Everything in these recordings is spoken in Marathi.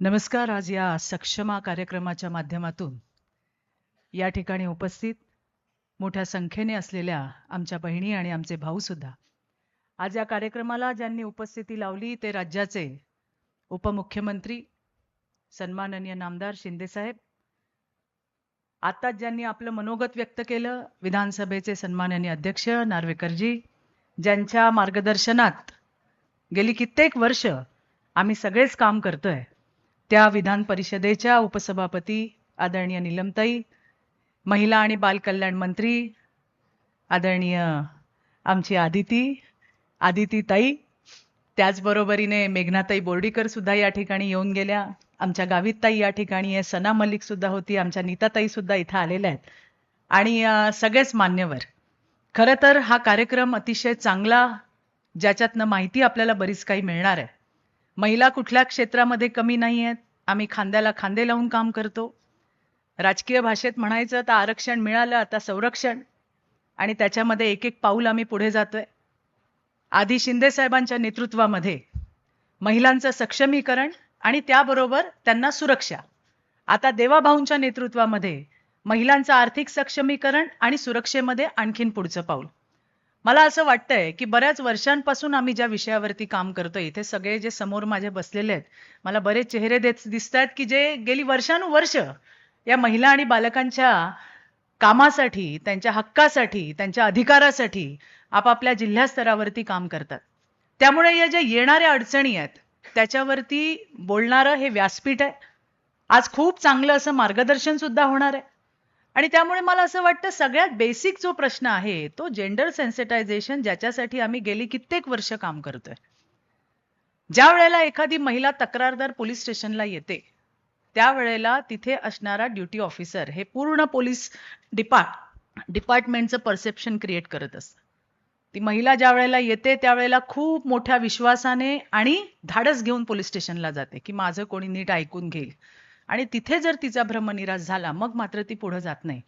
नमस्कार. आज या सक्षमा कार्यक्रमाच्या माध्यमातून या ठिकाणी उपस्थित मोठ्या संख्येने असलेल्या आमच्या बहिणी आणि आमचे भाऊसुद्धा आज या कार्यक्रमाला ज्यांनी उपस्थिती लावली ते राज्याचे उपमुख्यमंत्री सन्माननीय नामदार शिंदेसाहेब आत्ताच ज्यांनी आपलं मनोगत व्यक्त केलं विधानसभेचे सन्माननीय अध्यक्ष नार्वेकरजी ज्यांच्या मार्गदर्शनात गेली कित्येक वर्ष आम्ही सगळेच काम करतोय. त्या विधान परिषदेच्या उपसभापती आदरणीय निलमताई महिला आणि बालकल्याण मंत्री आदरणीय आमची आदिती आदिती ताई त्याचबरोबरीने मेघनाताई बोर्डीकर सुद्धा या ठिकाणी येऊन गेल्या. आमच्या गावीत ताई या ठिकाणी आहे सना मलिक सुद्धा होती आमच्या नीताताई सुद्धा इथं आलेल्या आहेत. आणि सगळेच मान्यवर. खरं तर हा कार्यक्रम अतिशय चांगला ज्याच्यातनं माहिती आपल्याला बरीच काही मिळणार आहे. महिला कुठल्या क्षेत्रामध्ये कमी नाही आहेत आम्ही खांद्याला खांदे लावून काम करतो. राजकीय भाषेत म्हणायचं तर आरक्षण मिळालं आता संरक्षण. आणि त्याच्यामध्ये एक एक पाऊल आम्ही पुढे जातोय. आधी शिंदे साहेबांच्या नेतृत्वामध्ये महिलांचं सक्षमीकरण आणि त्याबरोबर त्यांना सुरक्षा. आता देवाभाऊंच्या नेतृत्वामध्ये महिलांचं आर्थिक सक्षमीकरण आणि सुरक्षेमध्ये आणखीन पुढचं पाऊल. मला असं वाटतंय की बऱ्याच वर्षांपासून आम्ही ज्या विषयावरती काम करतोय इथे सगळे जे समोर माझे बसलेले आहेत मला बरेच चेहरे देत दिसत आहेत की जे गेली वर्षानुवर्ष या महिला आणि बालकांच्या कामासाठी त्यांच्या हक्कासाठी त्यांच्या अधिकारासाठी आपापल्या जिल्हा स्तरावरती काम करतात. त्यामुळे या ज्या येणाऱ्या अडचणी आहेत त्याच्यावरती बोलणारं हे व्यासपीठ आहे. आज खूप चांगलं असं मार्गदर्शन सुद्धा होणार आहे. आणि त्यामुळे मला असं वाटतं सगळ्यात बेसिक जो प्रश्न आहे तो जेंडर सेन्सिटायझेशन ज्याच्यासाठी आम्ही गेली कित्येक वर्ष काम करतोय. ज्या वेळेला एखादी महिला तक्रारदार पोलीस स्टेशनला येते त्यावेळेला तिथे असणारा ड्युटी ऑफिसर हे पूर्ण पोलीस डिपार्ट डिपार्टमेंटचं परसेप्शन क्रिएट करत असतं. ती महिला ज्या वेळेला येते त्यावेळेला खूप मोठ्या विश्वासाने आणि धाडस घेऊन पोलीस स्टेशनला जाते की माझं कोणी नीट ऐकून घेईल. आणि तिथे जर तिचा भ्रमनिराश झाला मग मात्र ती पुढे जात नाही.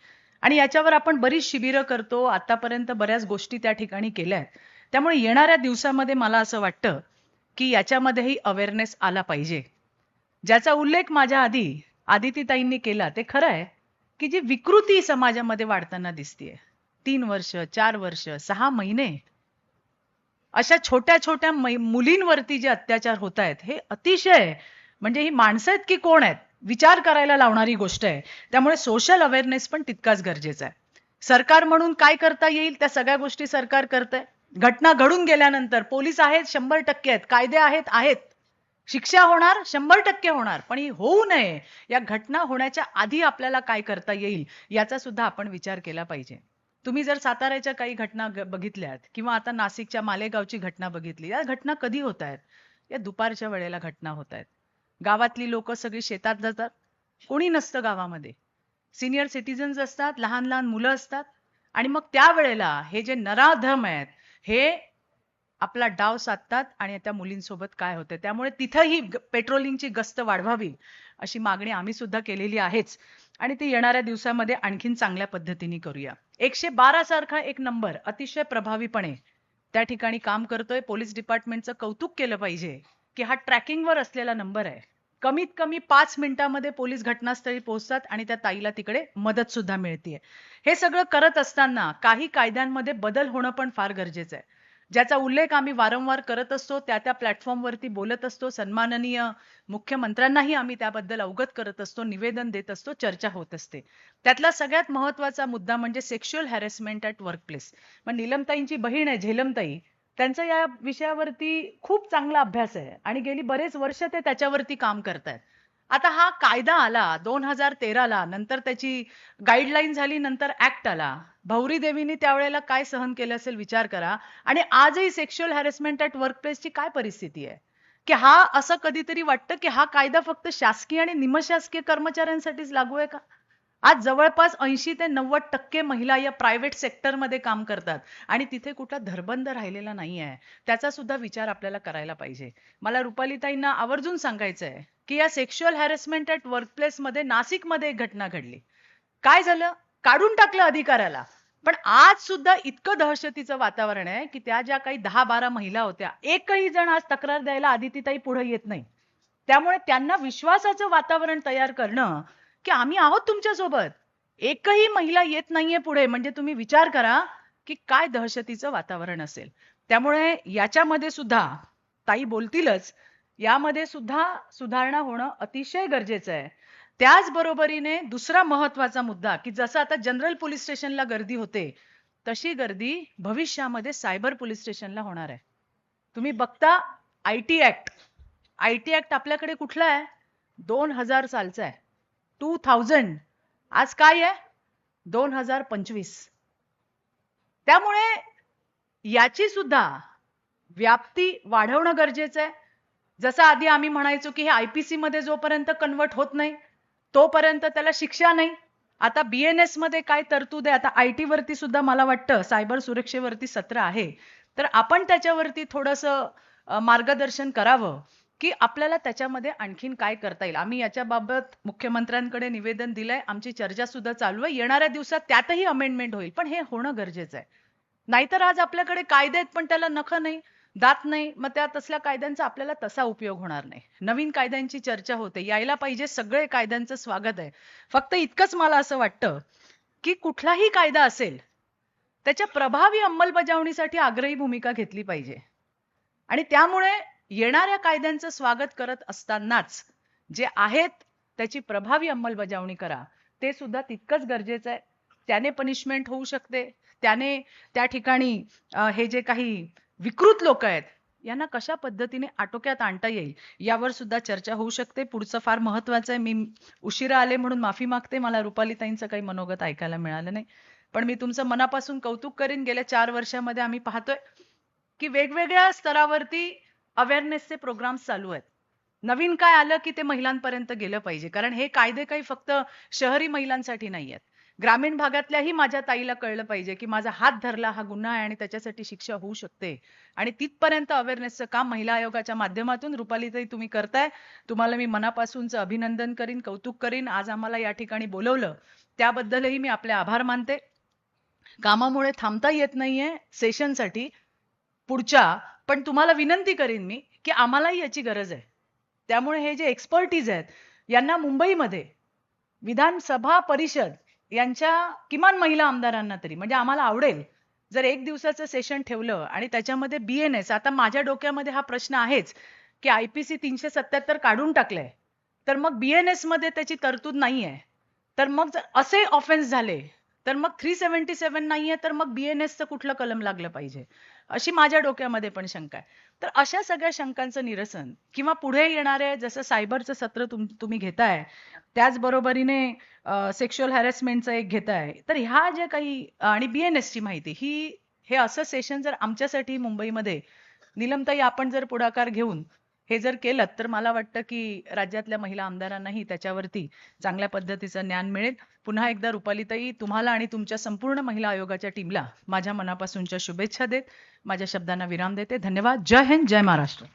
आणि याच्यावर आपण बरीच शिबिरं करतो. आतापर्यंत बऱ्याच गोष्टी त्या ठिकाणी केल्या आहेत. त्यामुळे येणाऱ्या दिवसामध्ये मला असं वाटतं की याच्यामध्येही अवेअरनेस आला पाहिजे. ज्याचा उल्लेख माझ्या आधी आदितीताईंनी केला ते खरं आहे की जी विकृती समाजामध्ये वाढताना दिसतीये. तीन वर्ष चार वर्ष सहा महिने. अशा छोट्या छोट्या मुलींवरती जे अत्याचार होत आहेत हे अतिशय म्हणजे ही माणसं आहेत की कोण आहेत? विचार करायला लावणारी गोष्ट आहे. त्यामुळे सोशल अवेअरनेस पण तितकाच गरजेचा आहे. सरकार म्हणून काय करता येईल त्या सगळ्या गोष्टी सरकार करतंय. घटना घडून गेल्यानंतर पोलीस आहेत शंभर टक्के आहेत कायदे आहेत आहेत. शिक्षा होणार शंभर टक्के होणार पण ही होऊ नये. या घटना होण्याच्या आधी आपल्याला काय करता येईल याचा सुद्धा आपण विचार केला पाहिजे. तुम्ही जर साताऱ्याच्या काही घटना बघितल्यात किंवा आता नाशिकच्या मालेगावची घटना बघितली या घटना कधी होत आहेत या दुपारच्या वेळेला घटना होत आहेत गावातली लोक सगळी शेतात जातात. कोणी नसतं गावामध्ये. सिनियर सिटीजन्स असतात लहान लहान मुलं असतात. आणि मग त्यावेळेला हे जे नराधम आहेत हे आपला डाव साधतात आणि त्या मुलींसोबत काय होतं. त्यामुळे तिथंही ग- पेट्रोलिंगची गस्त वाढवावी अशी मागणी आम्ही सुद्धा केलेली आहेच. आणि ती येणाऱ्या दिवसामध्ये आणखीन चांगल्या पद्धतीने करूया. एकशे बारा सारखा एक नंबर अतिशय प्रभावीपणे त्या ठिकाणी काम करतोय. पोलीस डिपार्टमेंटचं कौतुक केलं पाहिजे. की हा ट्रॅकिंगवर असलेला नंबर आहे. कमीत कमी पाच मिनिटांमध्ये पोलीस घटनास्थळी पोहोचतात आणि त्या ताईला तिकडे मदत सुद्धा मिळते हे सगळं करत असताना काही कायद्यांमध्ये बदल होणं पण फार गरजेचं आहे. ज्याचा उल्लेख आम्ही वारंवार करत असतो त्या त्या प्लॅटफॉर्मवरती बोलत असतो सन्माननीय मुख्यमंत्र्यांनाही आम्ही त्याबद्दल अवगत करत असतो निवेदन देत असतो चर्चा होत असते. त्यातला सगळ्यात महत्त्वाचा मुद्दा म्हणजे सेक्शुअल हॅरेसमेंट ॲट वर्कप्लेस मग नीलमताईंची बहीण आहे झेलमताई त्यांचा या विषयावरती खूप चांगला अभ्यास आहे. आणि गेली बरेच वर्ष ते त्याच्यावरती काम करतायत. आता हा कायदा आला दोन हजार तेराला नंतर त्याची गाईडलाईन झाली नंतर ऍक्ट आला. भौरी देवीने त्यावेळेला काय सहन केलं असेल विचार करा. आणि आजही सेक्शुअल हॅरेसमेंट ॲट वर्कप्लेसची काय परिस्थिती आहे? की हा असं कधीतरी वाटतं की हा कायदा फक्त शासकीय आणि निमशासकीय कर्मचाऱ्यांसाठीच लागू आहे का? आज जवळपास ऐंशी ते नव्वद टक्के महिला या प्रायव्हेट सेक्टरमध्ये काम करतात. आणि तिथे कुठला धरबंद राहिलेला नाही आहे त्याचा सुद्धा विचार आपल्याला करायला पाहिजे. मला रुपालीताईंना आवर्जून सांगायचं आहे की या सेक्शुअल हॅरेसमेंट ऍट वर्कप्लेसमध्ये नाशिकमध्ये एक घटना घडली. काय झालं? काढून टाकलं अधिकाऱ्याला. पण आज सुद्धा इतकं दहशतीचं वातावरण आहे की त्या ज्या काही दहा बारा महिला होत्या एकही जण आज तक्रार द्यायला आदितीताई पुढे येत नाही. त्यामुळे त्यांना विश्वासाचं वातावरण तयार करणं की आम्ही आहोत तुमच्यासोबत. एकही महिला येत नाहीये पुढे. म्हणजे तुम्ही विचार करा की काय दहशतीचं वातावरण असेल. त्यामुळे याच्यामध्ये सुद्धा ताई बोलतीलच यामध्ये सुद्धा सुधारणा होणं अतिशय गरजेचं आहे. त्याचबरोबरीने दुसरा महत्त्वाचा मुद्दा की जसं आता जनरल पोलीस स्टेशनला गर्दी होते तशी गर्दी भविष्यामध्ये सायबर पोलीस स्टेशनला होणार आहे. तुम्ही बघता I T act I T act आपल्याकडे कुठला आहे? दोन हजार सालचा आहे. टू थाउजंड आज काय आहे? दोन हजार पंचवीस. त्यामुळे याची सुद्धा व्याप्ती वाढवणं गरजेचं आहे. जसं आधी आम्ही म्हणायचो की हे आयपीसी मध्ये जोपर्यंत कन्वर्ट होत नाही तोपर्यंत त्याला शिक्षा नाही. आता बीएनएसमध्ये काय तरतूद आहे? आता आय टीवरती सुद्धा मला वाटतं सायबर सुरक्षेवरती सत्र आहे. तर आपण त्याच्यावरती थोडंसं मार्गदर्शन करावं. की आपल्याला त्याच्यामध्ये आणखीन काय करता येईल? आम्ही याच्याबाबत मुख्यमंत्र्यांकडे निवेदन दिलंय आमची चर्चा सुद्धा चालू आहे. येणाऱ्या दिवसात त्यातही अमेंडमेंट होईल पण हे होणं गरजेचं आहे. नाहीतर आज आपल्याकडे कायदे आहेत पण त्याला नख नाही दात नाही मग त्या तसल्या कायद्यांचा आपल्याला तसा उपयोग होणार नाही. नवीन कायद्यांची चर्चा होते यायला पाहिजे सगळे कायद्यांचं स्वागत आहे. फक्त इतकंच मला असं वाटतं की कुठलाही कायदा असेल त्याच्या प्रभावी अंमलबजावणीसाठी आग्रही भूमिका घेतली पाहिजे. आणि त्यामुळे येणाऱ्या कायद्यांचं स्वागत करत असतानाच जे आहेत त्याची प्रभावी अंमलबजावणी करा. ते सुद्धा तितकंच गरजेचं आहे. त्याने पनिशमेंट होऊ शकते. त्याने त्या ठिकाणी हे जे काही विकृत लोक आहेत यांना कशा पद्धतीने आटोक्यात आणता येईल यावर सुद्धा चर्चा होऊ शकते. पुढचं फार महत्वाचं आहे. मी उशिरा आले म्हणून माफी मागते. मला रुपालीताईंचं काही मनोगत ऐकायला मिळालं नाही. पण मी तुमचं मनापासून कौतुक करीन. गेल्या चार वर्षामध्ये आम्ही पाहतोय की वेगवेगळ्या स्तरावरती अवेअरनेसचे प्रोग्राम चालू आहेत. नवीन काय आलं की ते महिलांपर्यंत गेलं पाहिजे. कारण हे कायदे काही फक्त शहरी महिलांसाठी नाही आहेत. ग्रामीण भागातल्याही माझ्या ताईला कळलं पाहिजे की माझा हात धरला हा गुन्हा आहे आणि त्याच्यासाठी शिक्षा होऊ शकते. आणि तिथपर्यंत अवेअरनेसचं काम महिला आयोगाच्या माध्यमातून रुपालीताई तुम्ही करताय. तुम्हाला मी मनापासूनच अभिनंदन करीन कौतुक करीन. आज आम्हाला या ठिकाणी बोलवलं. त्याबद्दलही मी आपले आभार मानते. कामामुळे थांबता येत नाहीये. सेशनसाठी पुढच्या पण तुम्हाला विनंती करीन मी की आम्हालाही याची गरज आहे. त्यामुळे हे जे एक्सपर्टीज आहेत यांना मुंबईमध्ये विधानसभा परिषद यांच्या किमान महिला आमदारांना तरी म्हणजे आम्हाला आवडेल जर एक दिवसाचं सेशन ठेवलं आणि त्याच्यामध्ये बीएनएस आता माझ्या डोक्यामध्ये हा प्रश्न आहेच की आयपीसी तीनशे सत्याहत्तर काढून टाकलंय तर मग बीएनएसमध्ये त्याची तरतूद नाहीये. तर मग जर असे ऑफेन्स झाले तर मग थ्री सेव्हन्टी सेव्हन नाहीये तर मग बीएनएसचं कुठलं कलम लागलं पाहिजे? अशी माझ्या डोक्यामध्ये पण शंका आहे. तर अशा सगळ्या शंकांचं निरसन किंवा पुढे येणारे जसं सायबरचं सत्र तुम तुम्ही घेताय त्याचबरोबरीने सेक्शुअल हॅरेसमेंटचं एक घेताय तर ह्या ज्या काही आणि बीएनएस ची माहिती ही हे असं सेशन जर आमच्यासाठी मुंबईमध्ये निलमताई आपण जर पुढाकार घेऊन हे जर केलं तर मला वाटतं की राज्यातल्या महिला आमदारांनाही त्याच्यावरती चांगल्या पद्धतीचं ज्ञान मिळेल. पुन्हा एकदा रुपालीताई तुम्हाला आणि तुमच्या संपूर्ण महिला आयोगाच्या टीमला माझ्या मनापासूनच्या शुभेच्छा देत माझ्या शब्दांना विराम देते. धन्यवाद. जय हिंद जय महाराष्ट्र.